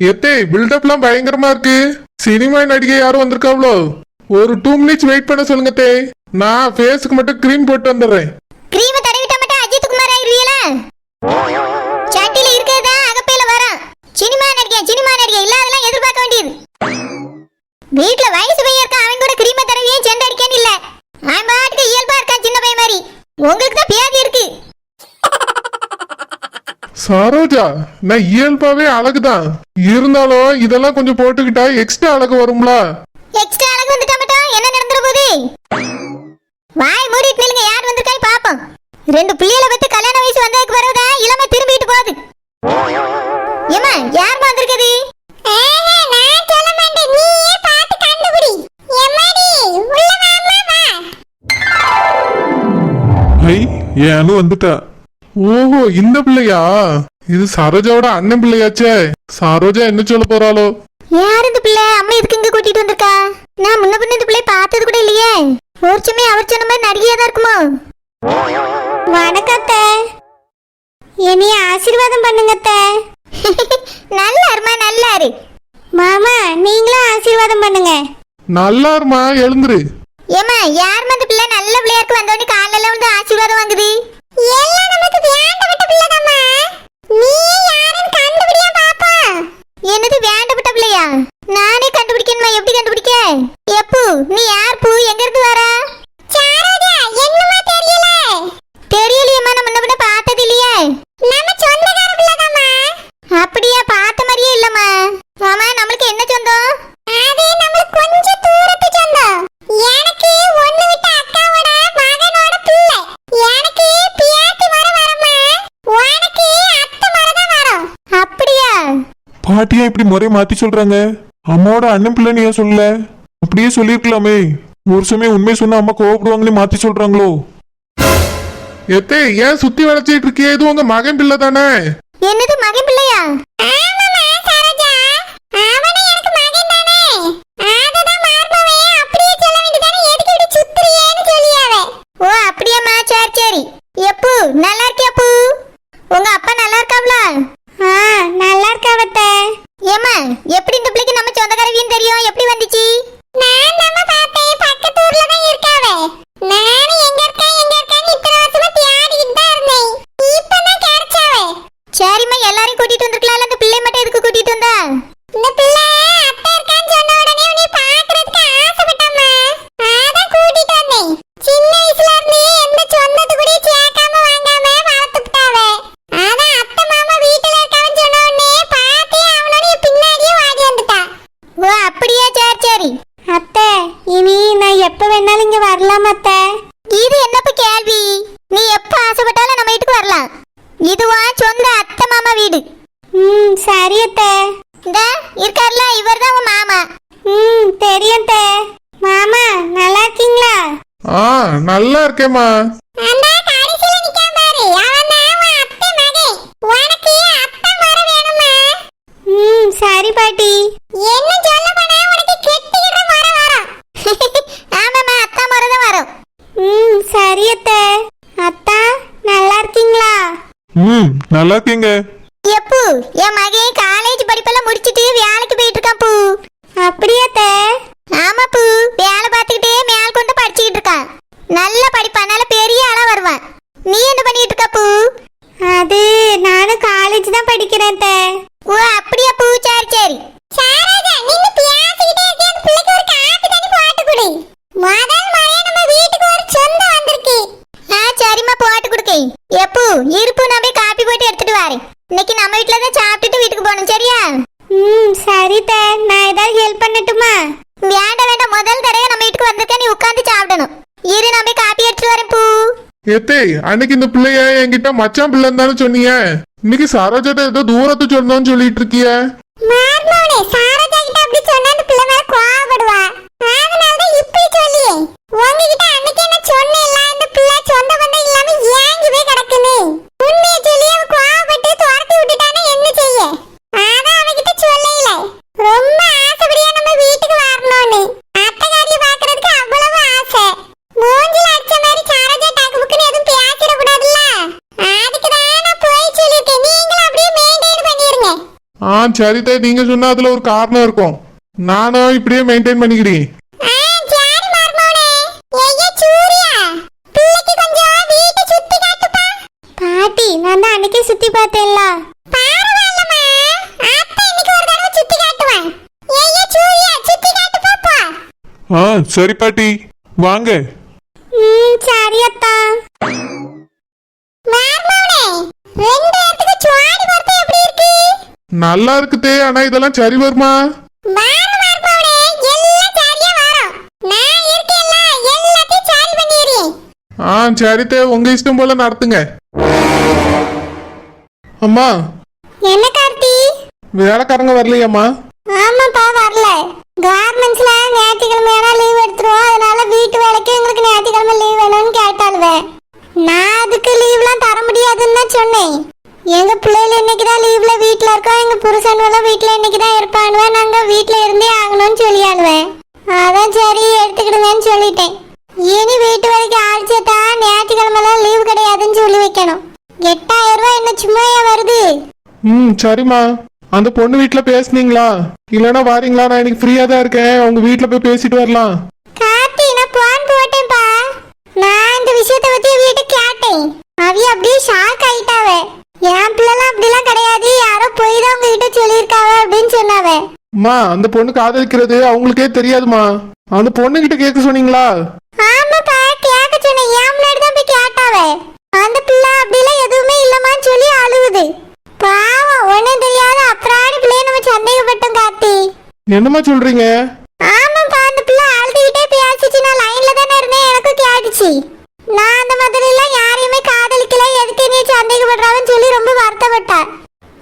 எத்தே பில்டப்லாம் பயங்கரமா இருக்கு. சினிமா நடிகை யாரும் வந்திருக்காவளோ? ஒரு டூ மினிட்ஸ் வெயிட் பண்ண சொல்லுங்க தே. நான் ஃபேஸுக்கு மட்டும் க்ரீம் போட்டு வந்துடுறேன். கிரீம் தடவிட்டா மட்டும் அஜித் குமார் ஆயிருவீங்களா சட்டில இருக்கிறதா? அகப்பையில வரேன். சினிமா நடிகை சினிமா நடிகை இல்லாதெல்லாம் எதிர்பார்க்க வேண்டியது. வீட்ல வயசு பையன் இருக்கான் அவன் கூட கிரீம தடவியே செண்ட் அடிக்கன்னு இல்ல அவன் பாட்டுக்கு இயல்பா இருக்கான் சின்ன பையன் மாதிரி உங்களுக்கு தான் பியாதி இருக்கு சரோஜா நான் இயல்பாவே அழகுதான். இருந்தாலும் இதெல்லாம் கொஞ்சம் போட்டுக்கிட்டா எக்ஸ்ட்ரா அழகு வரும்ல? எக்ஸ்ட்ரா அழகு வந்துட்டா மட்டும் என்ன நடந்துற போகுது? வாய் மூடிட்டு நில்லுங்க யார் வந்திருக்காய் பாப்போம். ரெண்டு பிள்ளைகளை பத்தி கல்யாண வயசு வந்ததுக்கு பிறகுதான் இளமை திரும்பிட்டு போகுது. ஏமா யார் வந்திருக்குது? அனு வந்துட்டா. ஓஹோ இந்த பிள்ளையா? இது சரோஜாவோட அண்ணன் பிள்ளையாச்சே. சரோஜா என்ன சொல்ல போறாளோ? யார் இந்த பிள்ளை? அம்மா எதுக்கு இங்க கூட்டிட்டு வந்திருக்கா? நான் முன்ன பின்ன இந்த பிள்ளை பார்த்தது கூட இல்லையே. ஒரு சமயம் அவர் சொன்ன மாதிரி நடிகையா தான் இருக்குமோ? வணக்கத்த என்னைய ஆசீர்வாதம் பண்ணுங்கத்த நல்லா இருமா நல்லா இரு மாமா நீங்களும் ஆசீர்வாதம் பண்ணுங்க. நல்லா இருமா எழுந்துரு. ஏமா யார் இந்த பிள்ளை? நல்ல பிள்ளையாருக்கு வந்தோடனே காலையில வந்து ஆசீர்வாதம் வாங்குது. வேண்டப்பட்ட பாப்பா. என்னது வேண்டப்பட்ட பிள்ளையா? நானே கண்டுபிடிக்கணுமா? எப்படி கண்டுபிடிக்க? எப்போ நீ யார் பூ? எங்க இருந்து வர சாரோஜா என்னமா தெரியல தெரியலையேம்மா நான் முன்ன பின்ன பார்த்தது இல்லையே நம்ம சொந்தக்கார பிள்ளைதாம்மா அப்படியா பார்த்த மாதிரியே இல்லம்மா ஆமா நம்மளுக்கு என்ன சொந்தம் அது நம்மளுக்கு கொஞ்சம் தூரத்து சொந்தம் எனக்கு ஒண்ணு விட்ட அக்காவோட மகனோட பிள்ளை எனக்கு பியாத்தி மரம் வரமா உனக்கு அத்தை மரம் தான் வரும் அப்படியா பாட்டியா இப்படி முறை மாத்தி சொல்றாங்க? அம்மாவோட அண்ணன் பிள்ளைன்னு ஏன் சொல்லல அப்படியே சொல்லிருக்கலாமே ஒரு சமயம் உண்மை சொன்னா அம்மா கோவப்படுவாங்கன்னு மாத்தி சொல்றாங்களோ? எத்தே ஏன் சுத்தி வளைச்சிட்டு இருக்கியே? இது உங்க மகன் பிள்ளை தானே? என்னது மகன் பிள்ளையா ஆமாம்மா சரோஜா அவனே எனக்கு மகன் தானே அதுதான் மார்பவே அப்படியே சொல்ல வேண்டியதானே எதுக்கு இப்படி சுத்துறியேன்னு சொல்லியாவே ஓ அப்படியாம்மா சரி சரி எப்பு நல்லா இருக்கியா பூ உங்க அப்பா நல்லா இருக்காவ்ல ஆ நல்லா இருக்காவத்த ஏம்மா எப்படி இந்த பிள்ளைக்கு நம்ம சொந்தக்காரவியும் தெரியும் எப்படி வந்துச்சு நான் நம்ம பார்த்தேன் பக்கத்து ஊர்ல தான் இருக்காவே நானும் எங்க இருக்கேன் எங்க இருக்கேன்னு இத்தனை வருஷமா தேடிக்கிட்டு தான் இருந்தேன் இப்பதான் கிடைச்சாவே சரிம்மா எல்லாரையும் கூட்டிட்டு வந்திருக்கலாம்ல இந்த பிள்ளை மட்டும் எதுக்கு கூட்டிட்டு வந்தா இந்த பிள்ளை அத்தை இருக்கான்னு சொன்ன உடனே உன்னை பார்க்கறதுக்கு ஆசைப்பட்டம்மா அதான் கூட்டிட்டு வந்தேன் சின்ன வயசுல இருந்து எந்த சொந்தத்து கூட சேர்க்காம வாங்காம வளர்த்துட்டாவே அதான் அத்தை மாமா வீட்டுல இருக்கான்னு சொன்ன உடனே பார்த்தே அவனோட பின்னாடியே வாடி வந்துட்டா ஓ அப்படியா சரி சரி அத்தை இனி நான் எப்ப வேணாலும் இங்க வரலாம் அத்தை இது என்னப்ப கேள்வி நீ எப்ப ஆசைப்பட்டாலும் நம்ம வீட்டுக்கு வரலாம் இதுவா சொந்த அத்தை மாமா வீடு ம் சரி அத்தை இந்த இருக்கார்ல இவர் தான் உன் மாமா. ம் தெரியும் அத்தை மாமா நல்லா இருக்கீங்களா? ஆ நல்லா இருக்கேம்மா. அந்த கடைசில நிக்காம பாரு. அவன் தான் உன் அத்தை மகன் உனக்கு அத்தை மரம் வேணுமா? ம் சரி பாட்டி. என்ன சொல்ல போனா உனக்கு கெட்டிக்கிற மரம் வரும். ஆமாம்மா அத்தா முறை தான் வரும். ம் சரி அத்தை. அத்தா நல்லா இருக்கீங்களா? ம் நல்லா இருக்கீங்க. எப்போ என் மகன் காலேஜ் படிப்பெல்லாம் முடிச்சிட்டு வேலைக்கு போயிட்டு இருக்கான் பூ அப்படியா அத்தை ஆமா பூ வேலை பார்த்துக்கிட்டே மேல் கொண்டு படிச்சுக்கிட்டு இருக்கான் நல்ல படிப்பான் நல்ல பெரிய ஆளா வருவான் நீ என்ன பண்ணிட்டு இருக்க பூ அது நானும் காலேஜ் தான் படிக்கிறேன் அத்தை ஓ அப்படியா பூ சரி சரி சாரதா நின்னு பேசிக்கிட்டே இருக்கே அந்த பிள்ளைக்கு ஒரு காப்பி தண்ணி போட்டு குடி முதல் முறையா நம்ம வீட்டுக்கு ஒரு சொந்தம் வந்திருக்கு ஆ சரிம்மா போட்டு கொடுக்கேன் எப்போ இருப்பு நான் போய் காப்பி போட்டு எடுத்துட்டு வரேன் இன்னைக்கு நம்ம வீட்ல தான் சாப்பிட்டுட்டு வீட்டுக்கு போகணும் சரியா ம் சரி அத்தை நான் ஏதாவது ஹெல்ப் பண்ணட்டுமா வேண்டாம் வேண்டாம் முதல் தடவை நம்ம வீட்டுக்கு வந்திருக்க நீ உட்காந்து சாப்பிடணும் இரு நான் போய் காப்பி எடுத்துட்டு வரேன் பூ எத்தே அன்னைக்கு இந்த பிள்ளைய என்கிட்ட மச்சான் பிள்ளைன்னு தானே சொன்னீங்க இன்னைக்கு சரோஜாட்ட ஏதோ தூரத்து சொன்னோம்னு சொல்லிட்டு இருக்கிய மார்மோனே சாரதா கிட்ட அப்படி சொன்னா அந்த பிள்ளை மேல கோவப்படுவா அதனால தான் இப்படி சொல்லியே உங்ககிட்ட அன்னைக்கு என்ன சொன்னேன்ல இந்த பிள்ளை சொந்த பந்தம் இல்லாம ஏங்கி போய் கிடக்குன்னு உண்மையை சொல்லி அவ கோவப்பட்டு துரத்தி விட்டுட்டானா என்ன செய்ய அதான் அவகிட்ட சொல்லல ரொம்ப ஆசைப்படியா நம்ம வீட்டுக்கு வரணும்னு அத்தைக்காரியை பாக்குறதுக்கு அவ்வளவு ஆசை மூஞ்சில அடிச்ச மாதிரி சாரஜா சரிதே நீங்க சொன்னா அதுல ஒரு காரணம் இருக்கும் நானும் இப்படியே மெயின்டைன் பண்ணிக்கிறேன். பாட்டி நான் தான் அன்னைக்கே சுத்தி பார்த்தேன்ல பரவாயில்லம்மா. அப்பா இன்னைக்கு ஒரு தடவை சுத்தி காட்டுவேன். ஐயா, சூர்யா, சுத்தி காட்டு பாப்பா. ஆ சரி பாட்டி வாங்க ம் சரி அத்தா மருமவனே, ரெண்டு இடத்துக்கு சுவாடி பொறுத்து எப்படி இருக்கு? நல்லா இருக்குதே ஆனா இதெல்லாம் சரி வருமா. ஆ சரிதே உங்க இஷ்டம் போல நடத்துங்க. அம்மா. என்ன கார்த்தி? வேலைக்காரங்க வரலையாம்மா? ஆமாப்பா வரல. கார்மெண்ட்ஸ்ல ஞாயிற்றுக்கிழமையான லீவ் எடுத்துருவோம் அதனால வீட்டு வேலைக்கு எங்களுக்கு ஞாயிற்றுக்கிழமை லீவ் வேணும்னு கேட்டாளுவே நான் அதுக்கு லீவ்லாம் தர முடியாதுன்னு தான் சொன்னேன் எங்க பிள்ளைகள் இன்னைக்கு தான் லீவ்ல வீட்ல இருக்கோம் எங்க புருஷன்வெல்லாம் வீட்ல இன்னைக்கு தான் இருப்பானுவேன் நாங்க வீட்ல இருந்தே ஆகணும்னு சொல்லியாளுவேன் அதான் சரி எடுத்துக்கிடுங்கன்னு சொல்லிட்டேன் இனி வீட்டு வேலைக்கு ஆள் சேர்த்தா ஞாயிற்றுக்கிழமெல்லாம் லீவ் கிடையாதுன்னு சொல்லி வைக்கணும் எட்டாயிரம் ரூபாய் என்ன சும்மாயா வருது ம் சரிம்மா. அந்த பொண்ணு வீட்ல பேசுனீங்களா? இல்லைன்னா வாரீங்களா? நான் இன்னைக்கு ஃப்ரீயா தான் இருக்கேன். உங்க வீட்ல போய் பேசிட்டு வரலாம். கார்த்தி நான் போன் போட்டேன்ப்பா. நான் இந்த விஷயத்தை பத்தி அவியிட்ட கேட்டேன். அவிய அப்படியே ஷாக் ஆயிட்டாவ. என் பிள்ளைலாம் அப்படிலாம் கிடையாது. யாரோ போய் தான் உங்ககிட்ட சொல்லியிருக்காவ அப்படின்னு சொன்னாவ. அம்மா அந்த பொண்ணு காதலிக்கிறது அவங்களுக்கே தெரியாதுமா. அந்த பொண்ணு கிட்ட கேட்க சொன்னீங்களா? ஆமாப்பா கேட்க சொன்னேன். என் முன்னாடி தான் போய் கேட்டாவ. அந்த பிள்ளை அப்படிலாம் எதுவுமே இல்லமான்னு சொல்லி அழுவுது. பாவம். ஒன்றும் தெரியாத அப்புறாடி பிள்ளைய நம்ம சந்தேகப்பட்டோம் கார்த்தி. என்னம்மா சொல்றீங்க? ஆமாப்பா அந்த பிள்ளை அழுதுகிட்டே பேசிச்சு. நான் லைன்ல தானே இருந்தேன் எனக்கும் கேட்டுச்சு. நான் அந்த மாதிரி எல்லாம் யாரையுமே காதலிக்கல எதுக்கு நீ சந்தேகப்படுறாவன்னு சொல்லி ரொம்ப வருத்தப்பட்டா.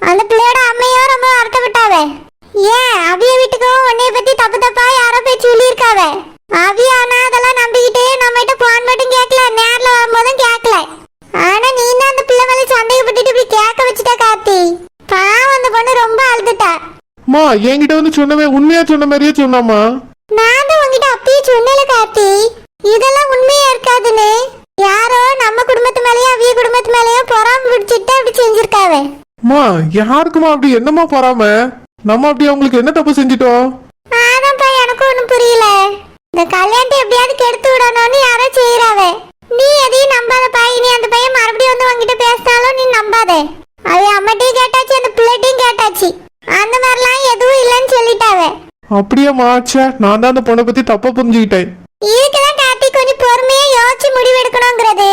அந்த பிள்ளையோட அம்மையும் ரொம்ப வருத்தப்பட்டாவ. ஏன் அவிய வீட்டுக்கும் உன்னைய பத்தி தப்பு தப்பா யாரோ போய் சொல்லியிருக்காவ? அவிய ஆனா அதெல்லாம் நம்பிக்கிட்டு நம்மகிட்ட போன் மட்டும் கேட்கல நேர்ல வரும்போதும் கேட்கல ஆனா நீ தான் அந்த பிள்ளை மேல சந்தேகப்பட்டுட்டு இப்படி கேட்க வச்சுட்ட கார்த்தி பாவம் அந்த பொண்ணு ரொம்ப அழுதுட்டா அம்மா என்கிட்ட வந்து சொன்னவே உண்மையா சொன்ன மாதிரியே சொன்னாமா நான் தான் உங்ககிட்ட அப்பயே சொன்னல கார்த்தி. இதெல்லாம் உண்மையா இருக்காதுன்னு. யாரோ நம்ம குடும்பத்து மேலயோ அவிய குடும்பத்து மேலயோ பொறாம பிடிச்சிட்டு அப்படி செஞ்சிருக்காவ. அம்மா யாருக்குமா அப்படி என்னம்மா போறாம? நம்ம அப்படி அவங்களுக்கு என்ன தப்பு செஞ்சிட்டோம்? அதான்ப்பா எனக்கும் ஒண்ணும் புரியல. இந்த கல்யாணத்தை எப்படியாவது கெடுத்து விடணும்னு யாரோ செய்யறாவ நீ எதையும் நம்பாதப்பா இனி அந்த பையன் மறுபடியும் வந்து உங்ககிட்ட பேசினாலும் நீ நம்பாத. அவ அம்மாட்டையும் கேட்டாச்சு அந்த பிள்ளைட்டையும் கேட்டாச்சு. அந்த மாதிரிலாம் எதுவும் இல்லைன்னு சொல்லிட்டாவ அப்படியாம்மா ச்சே நான் தான் அந்த பொண்ணை பத்தி தப்பா புரிஞ்சுக்கிட்டேன். இதுக்குதான் கார்த்தி கொஞ்சம் பொறுமையா யோசிச்சு முடிவு எடுக்கணுங்கிறது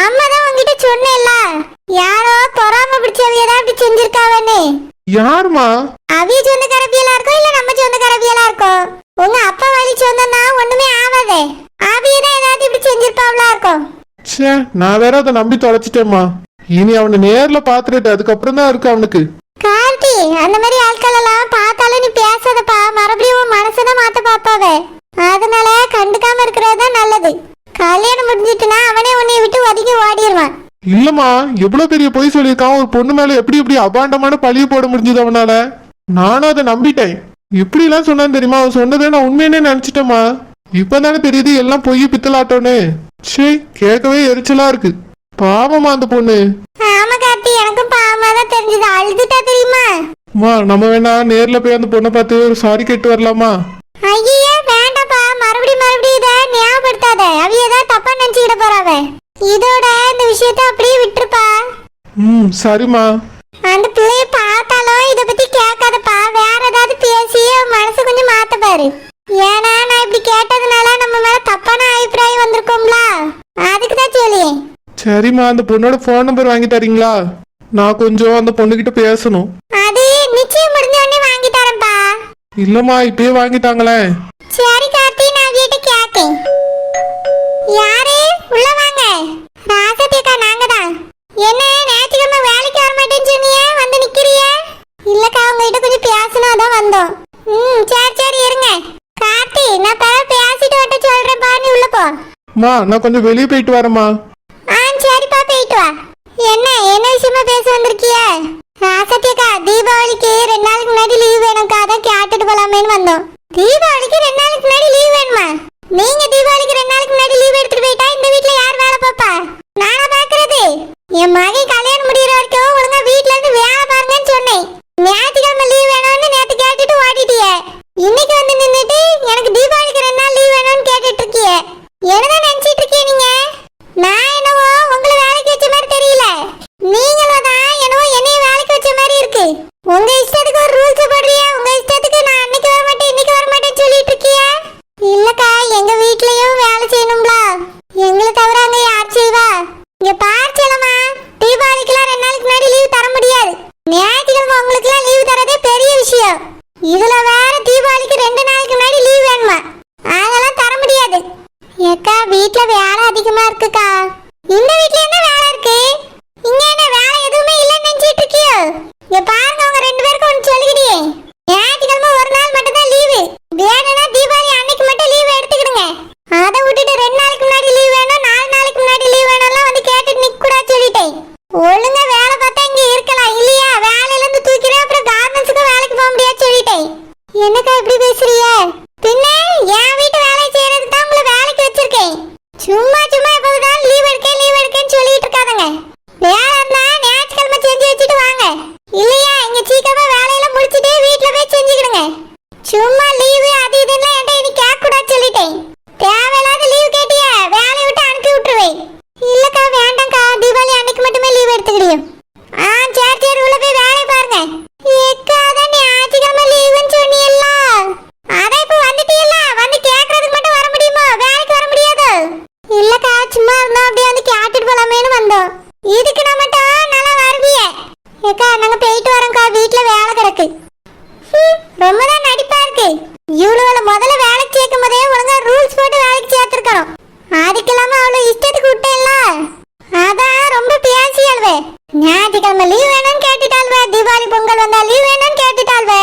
அம்மா தான் உங்ககிட்ட சொன்னேன்ல. யாரோ பொறாம பிடிச்சவிய தான் இப்படி செஞ்சிருக்காவன்னு. யாருமா அவிய சொந்த கரபியலா இருக்கும் இல்ல நம்ம சொந்த கரபியலா இருக்கும் உங்க அப்பா வழி சொந்தம்னா ஒண்ணுமே ஆகாதே அவிய தான் ஏதாவது இப்படி செஞ்சிருப்பாவளா இருக்கும் ச்சே நான் வேற அதை நம்பி தொலைச்சிட்டேம்மா. இனி அவனை நேர்ல பாத்துட்டு அதுக்கப்புறம் தான் இருக்கு அவனுக்கு. பாட்டி அந்த மாதிரி ஆட்கள் எல்லாம் பார்த்தாலும் நீ பேசாதப்பா. மறுபடியும் உன் மனசை மாத்த பாப்பாவே அதனால கண்டுக்காம இருக்கிறது தான் நல்லது. கல்யாணம் முடிஞ்சிட்டுனா அவனே உன்னை விட்டு ஒதுக்கி ஓடிடுவான் இல்லம்மா எவ்வளவு பெரிய பொய் சொல்லியிருக்கான். ஒரு பொண்ணு மேல எப்படி எப்படி அபாண்டமான பழிய போட முடிஞ்சது அவனால? நானும் அதை நம்பிட்டேன். இப்படி எல்லாம் சொன்னான் தெரியுமா? அவன் சொன்னதை நான் உண்மையானே நினைச்சிட்டேமா இப்பதானே தெரியுது எல்லாம் பொய் பித்தலாட்டோன்னு சே கேட்கவே எரிச்சலா இருக்கு. பாவமா அந்த பொண்ணு. தெரிஞ்சது அழுதுட்டா தெரியுமா? அம்மா நம்ம வேணா நேர்ல போய் அந்த பொண்ணை பார்த்து ஒரு சாரி கேட்டு வரலாமா? ஐயா வேண்டாப்பா. மறுபடியும் மறுபடியும் இதை ஞாபகப்படுத்தாத. அவிய ஏதாவது தப்பா நினைச்சுக்கிட போறாவ இதோட இந்த விஷயத்த அப்படியே விட்டுருப்பா. ம் சரிம்மா. அந்த பிள்ளைய பார்த்தாலும் இத பத்தி கேட்காதப்பா. வேற ஏதாவது பேசி மனசு கொஞ்சம் மாத்த பாரு. ஏன்னா நான் இப்படி கேட்டதுனால நம்ம மேல தப்பான அபிப்பிராயம் வந்திருக்கோம்ல. அதுக்கு தான் சொல்லியேன் சரிம்மா அந்த பொண்ணோட ஃபோன் நம்பர் வாங்கி தரீங்களா? நான் கொஞ்சம் அந்த பொண்ணுகிட்ட பேசணும். அது நிச்சயம் முடிஞ்ச உடனே வாங்கி தரேன்ப்பா. இல்லம்மா இப்பயே வாங்கிட்டாங்களே சரி கார்த்தி நான் வீட்டு கேட்டேன். யாரு? உள்ள வாங்க. ராசத்தியக்கா நாங்க தான். என்ன ஞாயிற்றுக்கிழமை வேலைக்கு வர மாட்டேன்னு சொன்னியே? வந்து நிக்கிறிய? இல்லக்கா உங்ககிட்ட கொஞ்சம் பேசணும் அதான் வந்தோம். ம் சரி சரி இருங்க. கார்த்தி நான் பிறகு பேசிட்டு வட்ட சொல்றேன்ப்பா நீ உள்ள போ. அம்மா நான் கொஞ்சம் வெளியே போயிட்டு வரேம்மா. என்ன என்ன விஷயமா பேச வந்திருக்கிய? சத்யக்கா தீபாவளிக்கு ரெண்டு நாளுக்கு முன்னாடி லீவ் வேணும் கதை கேட்டுட்டு போலாமேன்னு வந்தோம். தீபாவளிக்கு ரெண்டு நாளுக்கு முன்னாடி லீவ் வேணுமா? நீங்க தீபாவளிக்கு ரெண்டு நாளுக்கு முன்னாடி லீவ் எடுத்துட்டு போயிட்டா இந்த வீட்ல யார் வேலை பாப்பா நானா பாக்குறது என் மகன் கல்யாணம் முடியற வரைக்கும் ஒழுங்கா வீட்டுல இருந்து வேலை பாருங்கன்னு சொன்னேன். ஞாயிற்றுக்கிழமை லீவ் வேணும்னு நேத்து கேட்டுட்டு ஓடிட்டியே. இன்னைக்கு வந்து அக்கா வீட்ல வேலை அதிகமா இருக்குக்கா. இந்த வீட்ல போலாமேன்னு இதுக்கு நம்ம மட்டும் நல்லா வருவியே ஏக்கா நாங்க போயிட்டு வரோம்க்கா வீட்ல வேலை கிடக்கு ஹம், ரொம்ப தான் நடிப்பா இருக்கு இவ்வளவு முதல்ல வேலைக்கு சேர்க்கும் போதே ஒழுங்கா ரூல்ஸ் போட்டு வேலைக்கு சேர்த்திருக்கணும் அதுக்கெல்லாம அவ்வளவு இஷ்டத்துக்கு விட்டேன்ல அதான் ரொம்ப பேசி அல்வே ஞாயிற்றுக்கிழமை லீவ் வேணும்னு கேட்டுட்டாள்வே தீபாவளி பொங்கல் வந்தா லீவ் வேணும்னு கேட்டுட்டாள்வே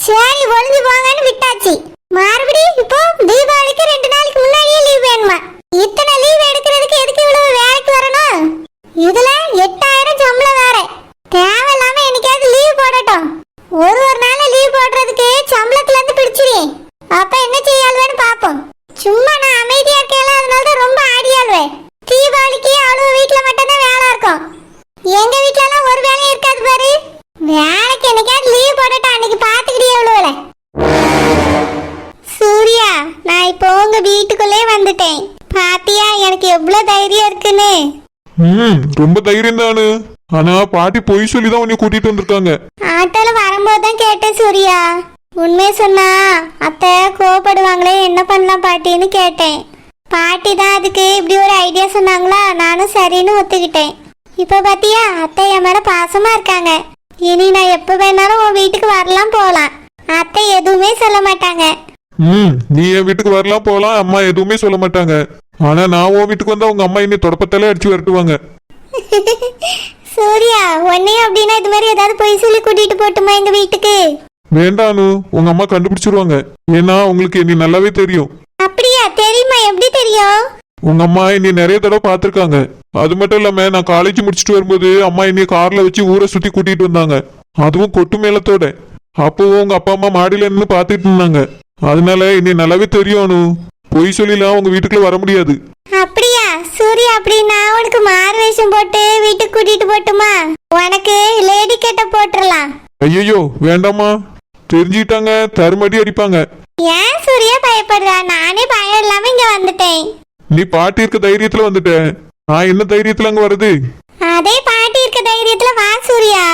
சரி ஒளிஞ்சு போங்கன்னு விட்டாச்சு மறுபடி இப்போ தீபாவளிக்கு ரெண்டு நாளைக்கு முன்னாடியே லீவ் வேணுமா இத்தனை லீவ் எடுக்கிறதுக்கு எதுக்கு இவ்வளவு வேலைக்கு வரணும் இதுல எட்டாயிரம் சம்பளம் வேற. தேவையில்லாம என்னைக்காவது லீவ் போடட்டும். ஒரு ஒரு நாள் லீவ் போடுறதுக்கு சம்பளத்துல இருந்து பிடிச்சிரு. அப்ப என்ன செய்யாள்வேன்னு பாப்போம். சும்மா நான் அமைதியா இருக்கேன் அதனால தான் ரொம்ப ஆடியாள்வேன் தீபாவளிக்கு அவ்வளவு வீட்டுல மட்டும்தான் வேலை இருக்கும். எங்க வீட்டுல எல்லாம் ஒரு வேலையும் இருக்காது பாரு. வேலைக்கு என்னைக்காவது லீவ் போடட்டும். அன்னைக்கு பாத்துக்கிட்டே எவ்வளவு சூர்யா நான் இப்போ உங்க வீட்டுக்குள்ளே வந்துட்டேன். பாத்தியா எனக்கு எவ்வளவு தைரியம் இருக்குன்னு. ம் ரொம்ப தைரியம் பாட்டி பொய் சொல்லி தான் உன்னை கூட்டிட்டு வந்திருக்காங்க. ஆட்டோல வரும்போது தான் கேட்டேன் சூர்யா. உண்மை சொன்னா அத்தை கோவப்படுவாங்களே என்ன பண்ணலாம் பாட்டின்னு கேட்டேன். பாட்டி தான் அதுக்கு இப்படி ஒரு ஐடியா சொன்னாங்களா? நானும் சரின்னு ஒத்துக்கிட்டேன். இப்போ பாத்தியா அத்தை என் மேல பாசமா இருக்காங்க. இனி நான் எப்போ வேணாலும் உன் வீட்டுக்கு வரலாம் போகலாம் அத்தை எதுவுமே சொல்ல மாட்டாங்க. ம் நீ என் வீட்டுக்கு வரலாம் போலாம் அம்மா எதுவுமே சொல்ல மாட்டாங்க. ஆனா நான் உன் வீட்டுக்கு வந்தா உங்க அம்மா இன்னை தொடப்பத்தாலே அடிச்சு விரட்டுவாங்க. சூர்யா உன்னையும் அப்படின்னா இது மாதிரி ஏதாவது பொய் சொல்லி கூட்டிட்டு போட்டுமா எங்க வீட்டுக்கு? வேண்டானு உங்க அம்மா கண்டுபிடிச்சிருவாங்க. ஏன்னா உங்களுக்கு என்னை நல்லாவே தெரியும். அப்படியா? தெரியுமா? எப்படி தெரியும்? உங்க அம்மா என்னை நிறைய தடவை பார்த்திருக்காங்க. அது மட்டும் இல்லாம நான் காலேஜ் முடிச்சுட்டு வரும்போது அம்மா என்னை கார்ல வச்சு ஊரை சுத்தி கூட்டிட்டு வந்தாங்க. அதுவும் கொட்டு மேளத்தோட. அப்போ உங்க அப்பா அம்மா மாடியில நின்று பார்த்துட்டு இருந்தாங்க. அதனால என்னை நல்லாவே தெரியும் அனு. பொய் சொல்லிலாம் உங்க வீட்டுக்குள்ள வர முடியாது. அப்படியா? சூர்யா அப்படின்னா உனக்கு மாறு வேஷம் போட்டு வீட்டுக்கு கூட்டிட்டு போட்டுமா? உனக்கு லேடி கெட்ட போட்டுறலாம் ஐயோ வேண்டாமா தெரிஞ்சுக்கிட்டாங்க தருமடி அடிப்பாங்க. ஏன் சூர்யா பயப்படுறா? நானே பயம் இல்லாம இங்க வந்துட்டேன். நீ பாட்டி இருக்க தைரியத்துல வந்துட்ட. நான் என்ன தைரியத்துல அங்க வருது அதே பாட்டி இருக்க தைரியத்துல வா சூர்யா.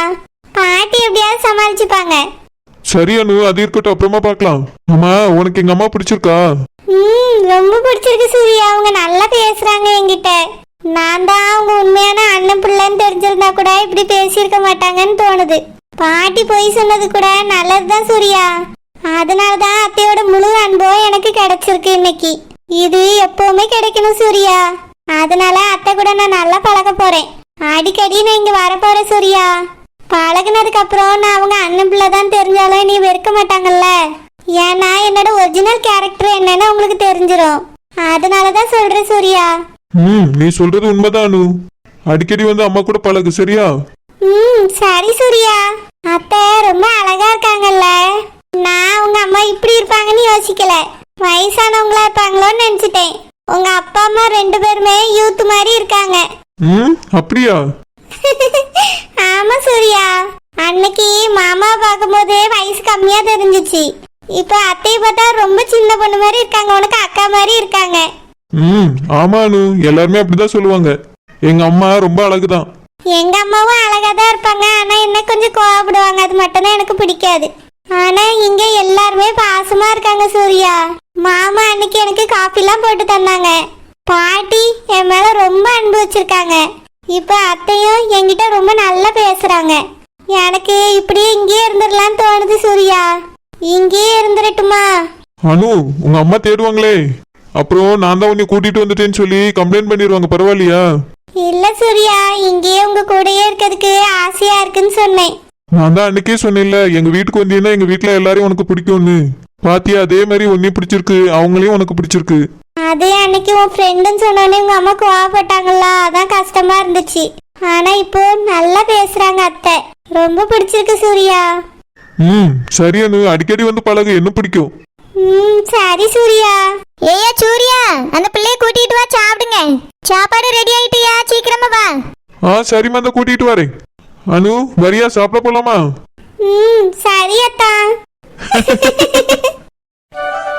பாட்டி எப்படியாவது சமாளிச்சுப்பாங்க. சரி அனு அது இருக்கட்டும். அப்புறமா பார்க்கலாம். ஆமா உனக்கு எங்க அம்மா பிடிச்சிருக்கா? ம் ரொம்ப பிடிச்சிருக்கு சூர்யா. அவங்க நல்லா பேசுறாங்க என்கிட்ட. நான் தான் அவங்க உண்மையான அண்ணன் பிள்ளைன்னு தெரிஞ்சிருந்தா கூட இப்படி பேசியிருக்க மாட்டாங்கன்னு தோணுது. பாட்டி போய் சொன்னது கூட நல்லதுதான் சூர்யா. அதனால தான் அத்தையோட முழு அன்பும் எனக்கு கிடைச்சிருக்கு இன்னைக்கு. இது எப்பவுமே கிடைக்கணும் சூர்யா. அதனால அத்தை கூட நான் நல்லா பழக போறேன். அடிக்கடி நான் இங்க வர போறேன் சூர்யா. பழகினதுக்கு அப்புறம் நான் அவங்க அண்ணன் பிள்ளை தான் தெரிஞ்சாலும் நீ வெறுக்க மாட்டாங்கல்ல. ஏன்னா என்னோட ஒரிஜினல் கேரக்டர் என்னன்னு உங்களுக்கு தெரிஞ்சிரும். அதனால தான் சொல்றேன் சூர்யா. ம் நீ சொல்றது உண்மைதான் அனு. அடிக்கடி வந்து அம்மா கூட பழகு சரியா? ம் சரி சூர்யா. அத்தை ரொம்ப அழகா இருக்காங்கல்ல. நான் உங்க அம்மா இப்படி இருப்பாங்கன்னு யோசிக்கல. வயசானவங்களா இருப்பாங்களோன்னு நினைச்சிட்டேன். உங்க அப்பா அம்மா ரெண்டு பேருமே யூத் மாதிரி இருக்காங்க. ம் அப்படியா? ஆமா சூர்யா. அன்னைக்கு மாமா பார்க்கும்போது வயசு கம்மியா தெரிஞ்சுச்சு. இப்போ அத்தையை பார்த்தா ரொம்ப சின்ன பொண்ணு மாதிரி இருக்காங்க. உனக்கு அக்கா மாதிரி இருக்காங்க. ம் ஆமா அனு. எல்லாருமே அப்படிதான் சொல்லுவாங்க. எங்க அம்மா ரொம்ப அழகுதான். எங்க அம்மாவும் அழகா தான் இருப்பாங்க. ஆனா என்ன கொஞ்சம் கோவப்படுவாங்க. அது மட்டும்தான் எனக்கு பிடிக்காது. ஆனா இங்க எல்லாருமே பாசமா இருக்காங்க சூர்யா. மாமா அன்னைக்கு எனக்கு காஃபிலாம் போட்டு தந்தாங்க. பாட்டி என் மேல ரொம்ப அன்பு வச்சிருக்காங்க. இப்ப அத்தையும் என்கிட்ட ரொம்ப நல்லா பேசுறாங்க. எனக்கு இப்படியே இங்கேயே இருந்துடலாம்னு தோணுது சூர்யா. இங்கேயே இருந்துடட்டுமா அனு உங்க அம்மா தேடுவாங்களே. அப்புறம் நான் தான் உன்னை கூட்டிட்டு வந்துட்டேன்னு சொல்லி கம்ப்ளைண்ட் பண்ணிடுவாங்க பரவாயில்லையா? இல்ல சூர்யா இங்கேயே உங்க கூடயே இருக்கிறதுக்கு ஆசையா இருக்குன்னு சொன்னேன். நான் தான் அன்னைக்கே சொன்னேன்ல எங்க வீட்டுக்கு வந்தீங்கன்னா எங்க வீட்ல எல்லாரையும் உனக்கு பிடிக்கும்னு. பாத்தியா அதே மாதிரி உன்னையும் பிடிச்சிருக்கு அவங்களையும் உனக்கு பிடிச்சிருக்கு. அதே அன்னைக்கு உன் ஃப்ரெண்டுன்னு சொன்னோன்னே உங்க அம்மா கோவப்பட்டாங்களா? அதான் கஷ்டமா இருந்துச்சு. ஆனா இப்போ நல்லா பேசுறாங்க அத்தை. ரொம்ப பிடிச்சிருக்கு சூர்யா. ம். சரியனு அடிக்கடி வந்து பழகு என்ன பிடிக்கும்? ம் சரி சூர்யா. ஏயா சூர்யா அந்த பிள்ளைய கூட்டிட்டு வா சாப்பிடுங்க. சாப்பாடு ரெடி ஆயிட்டியா? சீக்கிரமா வா. ஆ சரிம்மா அந்த கூட்டிட்டு வரேன். அனு வரியா சாப்பிட போலாமா? ம் சரி அத்தா.